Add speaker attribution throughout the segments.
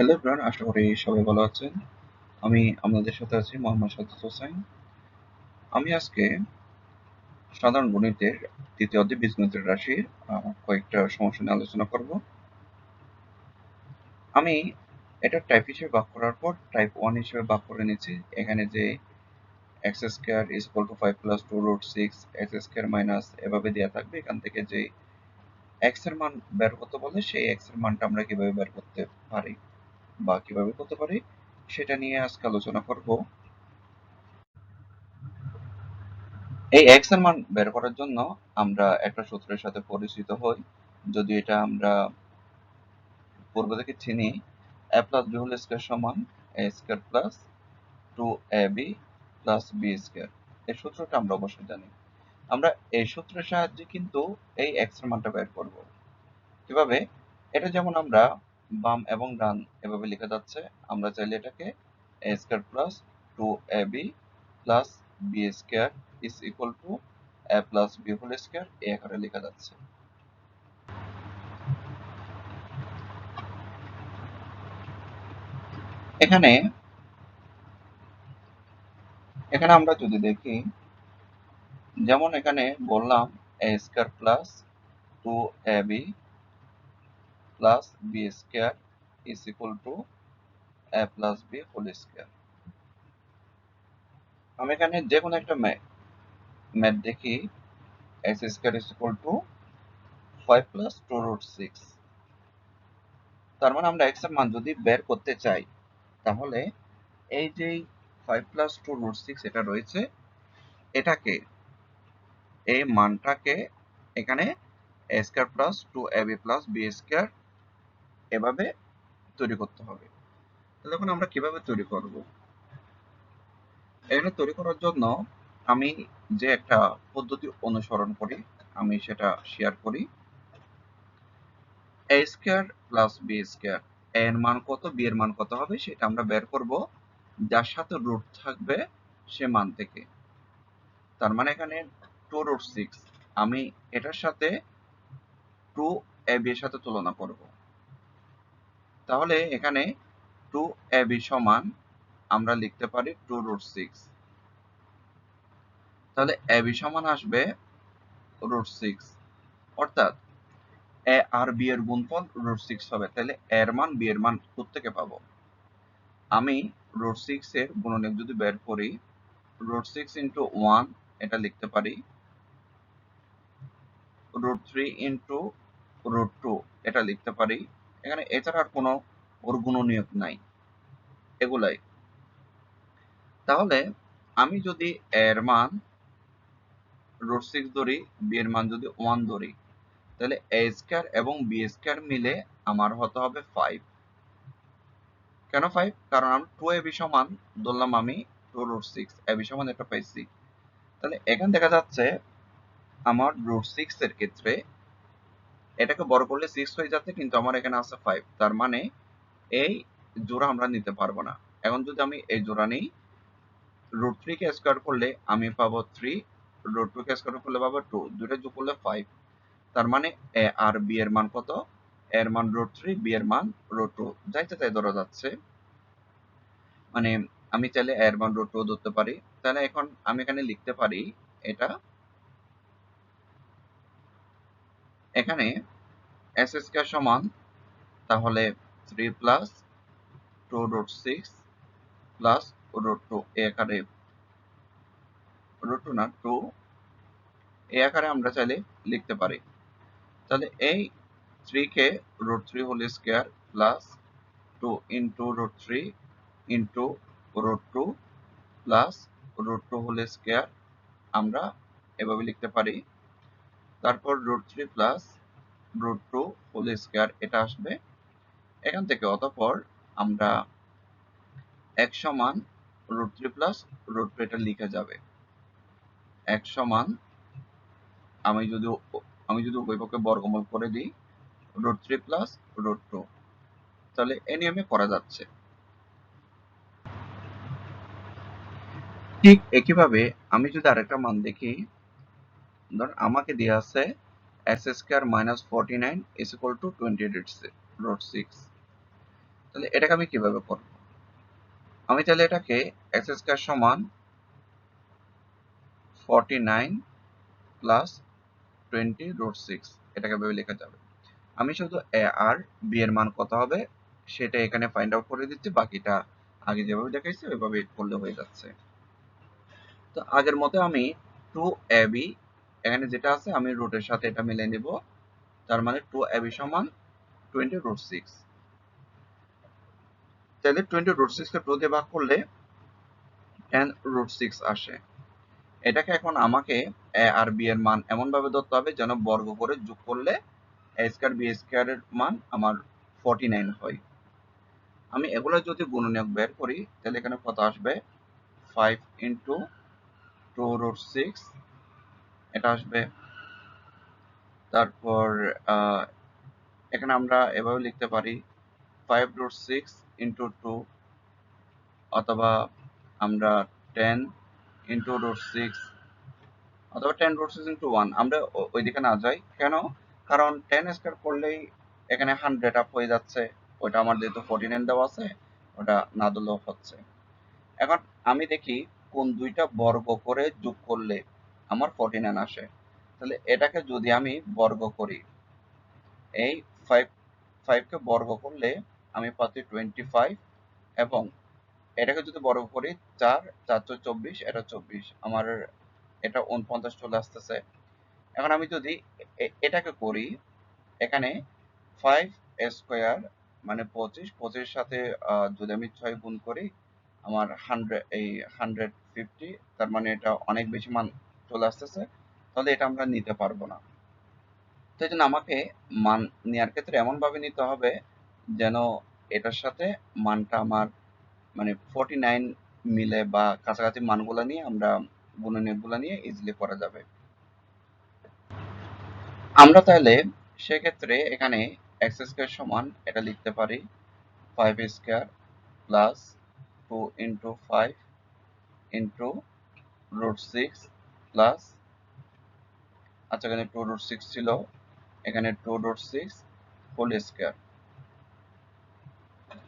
Speaker 1: Hello everyone, আশা করি সবাই ভালো আছেন। আমি আপনাদের সাথে আছি মোহাম্মদ সাদ্দাত হোসাইন আমি আজকে সাধারণ গণিতের তৃতীয় অধ্যায় বীজগণিতের রাশির কয়েকটা সমস্যা নিয়ে আলোচনা করব। আমি এটা টাইপ হিসেবে ভাগ করার পর টাইপ ওয়ান হিসেবে ভাগ করে নিয়েছি এখানে যে x square is equal to five plus two root six x square minus এভাবে দেওয়া থাকবে। এখান থেকে যে এক্সের মান বের করতে বলে, সেই এক্সের মানটা আমরা কীভাবে বের করতে পারি? বা কীভাবে করতে পারি, সেটা নিয়ে আজকে আলোচনা করব। এই এক্সের মান বের করার জন্য আমরা একটা সূত্রের সাথে পরিচিত হই। যদি এটা আমরা পূর্ব থেকে চিনি A plus B whole square সমান A square plus two A B plus B square এই সূত্রটা আমরা অবশ্যই জানি। আমরা এই সূত্রের সাহায্যে কিন্তু এই এক্সের মানটা বের করব। কীভাবে? এটা যেমন আমরা বাম এবং ডান এভাবে লেখা যাচ্ছে। আমরা চাইলে এটাকে A square plus two A B plus B square is equal to A plus B whole square এই আকারে লেখা যাচ্ছে। এখানে এখানে আমরা যদি দেখি, যেমন এখানে বললাম A square plus two A B plus B square is equal to A plus B whole square আমি এখানে যে কোনো একটা ম্যাথ দেখি x square is equal to five plus two root six তার মানে আমরা এক্স মান যদি বের করতে চাই, তাহলে এই যে five plus two root six এটা রয়েছে, এটাকে, এই মানটাকে এখানে square plus two A B plus B square এভাবে তৈরি করতে হবে। তাহলে এখন আমরা কীভাবে তৈরি করব? এখানে তৈরি করার জন্য আমি যে একটা পদ্ধতি অনুসরণ করি, আমি সেটা শেয়ার করি। A square plus B square A এর মান কত বি এর মান কত হবে সেটা আমরা বের করব। যার সাথে রুট থাকবে সে মান থেকে। তার মানে এখানে টু রুট সিক্স আমি এটার সাথে টু এ বি এর সাথে তুলনা করব। তাহলে এখানে টু এ বি সমান আমরা লিখতে পারি টু রুট সিক্স তাহলে এ বি সমান আসবে রুট সিক্স অর্থাৎ এ আর বি এর গুণফল রুট সিক্স হবে। তাহলে এর মান বি এর মান থেকে পাবো? আমি রুট সিক্স এর গুণনীয়ক যদি বের করি রুট সিক্স ইন্টু ওয়ান এটা লিখতে পারি। Root three into root two এটা লিখতে পারি। এখানে এছাড়া কোনো ওর গুণনীয়ক নাই। এগুলাই। তাহলে আমি যদি এর মান রুট সিক্স ধরি, বি এর মান যদি ওয়ান ধরি, তাহলে এ স্কয়ার এবং বি স্কয়ার মিলে আমার হতে হবে ফাইভ। কেন ফাইভ? কারণ আমি টু এ বি সমান ধরলাম আমি two root six, A B সমান একটা পাইছি। তাহলে এখানে দেখা যাচ্ছে আমার রুট সিক্স এর ক্ষেত্রে এটাকে বড় করলে সিক্স হয়ে যাচ্ছে, কিন্তু আমার এখানে আছে ফাইভ তার মানে এই জোড়া আমরা নিতে পারব না। এখন যদি আমি এই জোড়া নিই রুট থ্রি কে স্কোয়ার করলে আমি পাবো থ্রি রুট টু কে স্কোয়ার করলে পাবো টু দুটো যোগ করলে ফাইভ তার মানে এ আর বি এর মান কত? এর মান রুট থ্রি বি এর মান রুট টু যাইতে তাই ধরা যাচ্ছে মানে আমি চাইলে এর মান রুট টু ধরতে পারি। তাহলে এখন আমি এখানে লিখতে পারি এটা এখানে এস এস স্কয়ার সমান, তাহলে three plus two root six plus root two এ আকারে রুট টু না টু এই আকারে আমরা চাইলে লিখতে পারি। তাহলে এই থ্রি কে root three whole square plus two into root three into root two plus root two whole square আমরা এভাবে লিখতে পারি। তারপর root three plus root two whole square এটা আসবে। এখান থেকে অতঃপর আমরা এক সমান root three plus root two এটা লিখে যাবে। এক সমান আমি যদি আমি যদি উভয় পক্ষে বর্গমূল করে দিই root three plus root two তাহলে এ নিয়মে করা যাচ্ছে। ঠিক একইভাবে আমি যদি আরেকটা মান দেখি ধর, আমাকে দেওয়া আছে x square minus forty nine is six তাহলে এটাকে আমি কীভাবে করব? আমি তাহলে এটাকে এক্স স্কয়ার সমান forty nine plus twenty root six এটাকে ভেবে লেখা যাবে। আমি শুধু এ আর বি এর মান কত হবে, সেটা এখানে ফাইন্ড আউট করে দিচ্ছি, বাকিটা আগে যেভাবে দেখাইছি ওইভাবে করলে হয়ে যাচ্ছে। তো আগের মতো আমি টু এ বি এখানে যেটা আছে, আমি রুটের সাথে এটা মিলে নিব। তার মানে টু এ বি সমান টোয়েন্টি রুট সিক্স তাহলে টোয়েন্টি রুট সিক্স কে টু দিয়ে ভাগ করলে টেন রুট সিক্স আসে। এটাকে এখন আমাকে এ আর বি এর মান এমন ভাবে ধরতে হবে যেন বর্গ করে যোগ করলে এ স্কয়ার বি স্কয়ার এর মান আমার ফর্টি নাইন হয়। আমি এগুলো যদি গুণনীয়ক বের করি, তাহলে এখানে কত আসবে? Five into two root six এটা আসবে। তারপর এখানে আমরা এভাবে লিখতে পারি five root six into two অথবা আমরা টেন ইন্টু রুট সিক্স অথবা ten root six into one আমরা ওইদিকে না যাই। কেন? কারণ টেন স্কোয়ার করলেই এখানে হান্ড্রেড আপ হয়ে যাচ্ছে। ওইটা আমার যেহেতু ফোর্টি নাইন দেওয়া আছে, ওটা না দিলেও হচ্ছে। এখন আমি দেখি কোন দুইটা বর্গ করে যোগ করলে আমার ফোর্টি নাইন আসে। তাহলে এটাকে যদি আমি বর্গ করি, এই ফাইভ ফাইভকে বর্গ করলে আমি পাচ্ছি টোয়েন্টি ফাইভ এবং এটাকে যদি বর্গ করি, চার চারশো চব্বিশ, এটা চব্বিশ। আমার এটা উনপঞ্চাশ চলে আসতেছে। এখন আমি যদি এটাকে করি, এখানে ফাইভ স্কোয়ার মানে পঁচিশ পঁচিশ সাথে যদি আমি ছয় গুণ করি, আমার হান্ড্রেড এই হান্ড্রেড ফিফটি তার মানে এটা অনেক বেশি মান চলে আসতেছে, তাহলে এটা আমরা নিতে পারব না। তো এই জন্য আমাকে মান নেওয়ার ক্ষেত্রে এমন ভাবে নিতে হবে যেন এটার সাথে মানটা আমার মানে ফোর্টি নাইন মিলে বা কাছাকাছি মানগুলো নিয়ে আমরা গুণনীয়কগুলো নিয়ে ইজিলি করা যাবে। আমরা তাহলে সেক্ষেত্রে এখানে এক্স স্কোয়ার সমান এটা লিখতে পারি five square plus two into five into root six plus আচ্ছা এখানে টু রুট সিক্স ছিল, এখানে two root six whole square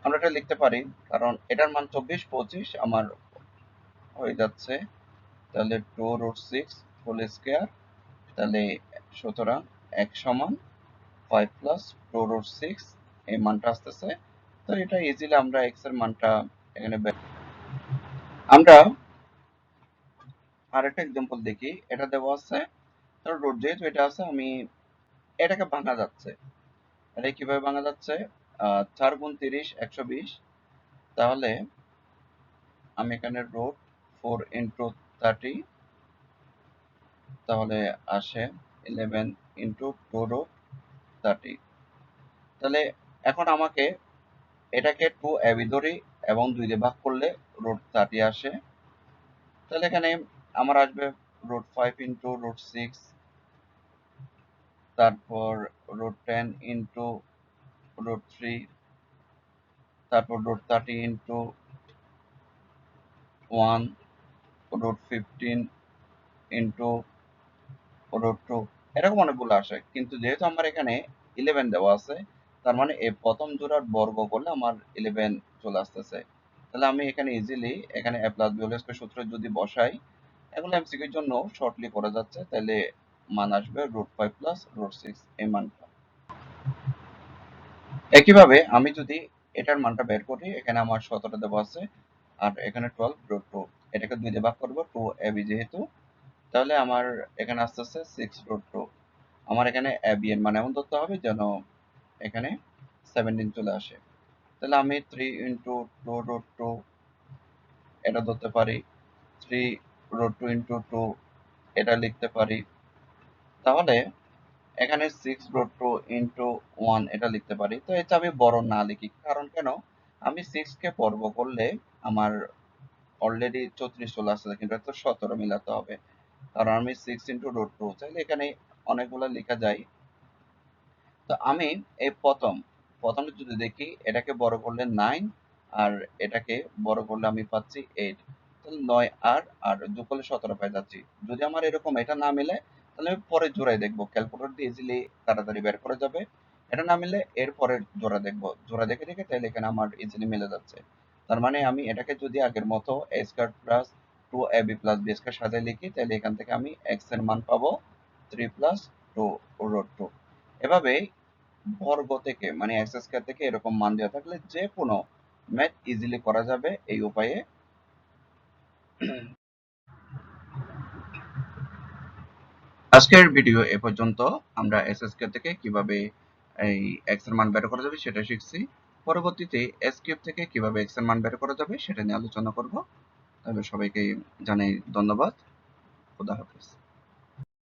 Speaker 1: আমরা এটা লিখতে পারি, কারণ এটার মান চব্বিশ পঁচিশ, আমার হয়ে যাচ্ছে, তাহলে two root six whole square তাহলে সুতরাং এক সমান five plus two root six এই মানটা আসতেছে। তো এটা ইজিলি আমরা এক্সের মানটা এখানে বের- আমরা আরেকটা এক্সাম্পল দেখি। এটা দেওয়া আছে তার রুট যেহেতু এটা আছে, আমি এটাকে ভাঙা যাচ্ছে। এটা কীভাবে ভাঙা যাচ্ছে? চার গুণ তিরিশ, একশো বিশ। তাহলে আমি এখানে রুট ফোর ইন্টু থার্টি তাহলে আসে eleven into two root thirty তাহলে এখন আমাকে এটাকে টু এবি ধরি এবং দুই দিয়ে ভাগ করলে রোড থার্টি আসে। তাহলে এখানে আমার আসবে root five into root six তারপর root ten into root three তারপর root thirty into one root fifteen into root two এরকম অনেকগুলো আসে। কিন্তু যেহেতু আমার এখানে ইলেভেন দেওয়া আছে, তার মানে এই প্রথম জোড়ার বর্গ করলে আমার ইলেভেন চলে আসতেছে। তাহলে আমি এখানে ইজিলি এখানে এ প্লাস সূত্র যদি বসাই এগুলো এমসিকিউর জন্য শর্টলি করা যাচ্ছে, তাহলে মান আসবে root five plus root six এই মানটা। একইভাবে আমি যদি এটার মানটা বের করি, এখানে আমার সতেরো দেওয়া আছে, আর এখানে টুয়েলভ রুট টু এটাকে দুই ভাগ করব টু এবি যেহেতু, তাহলে আমার এখানে আস্তে আস্তে সিক্স রুট টু আমার এখানে এবি এর মান এমন ধরতে হবে যেন এখানে সেভেন্টিন চলে আসে। তাহলে আমি three into two root two এটা ধরতে পারি three root two into two এটা লিখতে পারি। তাহলে এখানে six root two into one এটা লিখতে পারি। তো এটা আমি বড় না লিখি, কারণ কেন? আমি সিক্স কে বর্গ করলে আমার অলরেডি চৌত্রিশ চলে আসছে কিন্তু এটা সতেরো মিলাতে হবে। কারণ আমি সিক্স ইন্টু রুট টু চাইলে এখানে অনেকগুলো লেখা যায়। তো আমি এই প্রথম, প্রথমে যদি দেখি, এটাকে বড় করলে নাইন আর এটাকে বড় করলে আমি পাচ্ছি এইট নয় আর আর যোগ করলে সতেরো যাচ্ছি। যদি আমার এরকম এটা না মিলে, তাহলে আমি পরে জোড়াই দেখব। ক্যালকুলেটর দিয়ে ইজিলি তাড়াতাড়ি বের যাবে। এটা না মিললে এর পরের জোড়া দেখব। জোড়া দেখে দেখে তাহলে এখানে আমার ইজিলি মিলে যাচ্ছে। তার মানে আমি এটাকে যদি আগের মতো plus two A B plus B সাথে লিখি, তাহলে এখান থেকে আমি এক্সের মান পাবো three plus two root two এভাবে বর্গ থেকে মানে এক্স স্কোয়ার থেকে এরকম মান দেওয়া থাকলে যে কোনো ম্যাথ ইজিলি করা যাবে এই উপায়ে। আজকের ভিডিও এ পর্যন্ত আমরা এসএসকে থেকে কীভাবে এই এক্সের মান বের করা যাবে সেটা শিখছি। পরবর্তীতে এস থেকে কীভাবে এক্সের মান বের করা যাবে সেটা নিয়ে আলোচনা করব। তবে সবাইকে জানাই ধন্যবাদ। খুদা হাফেজ।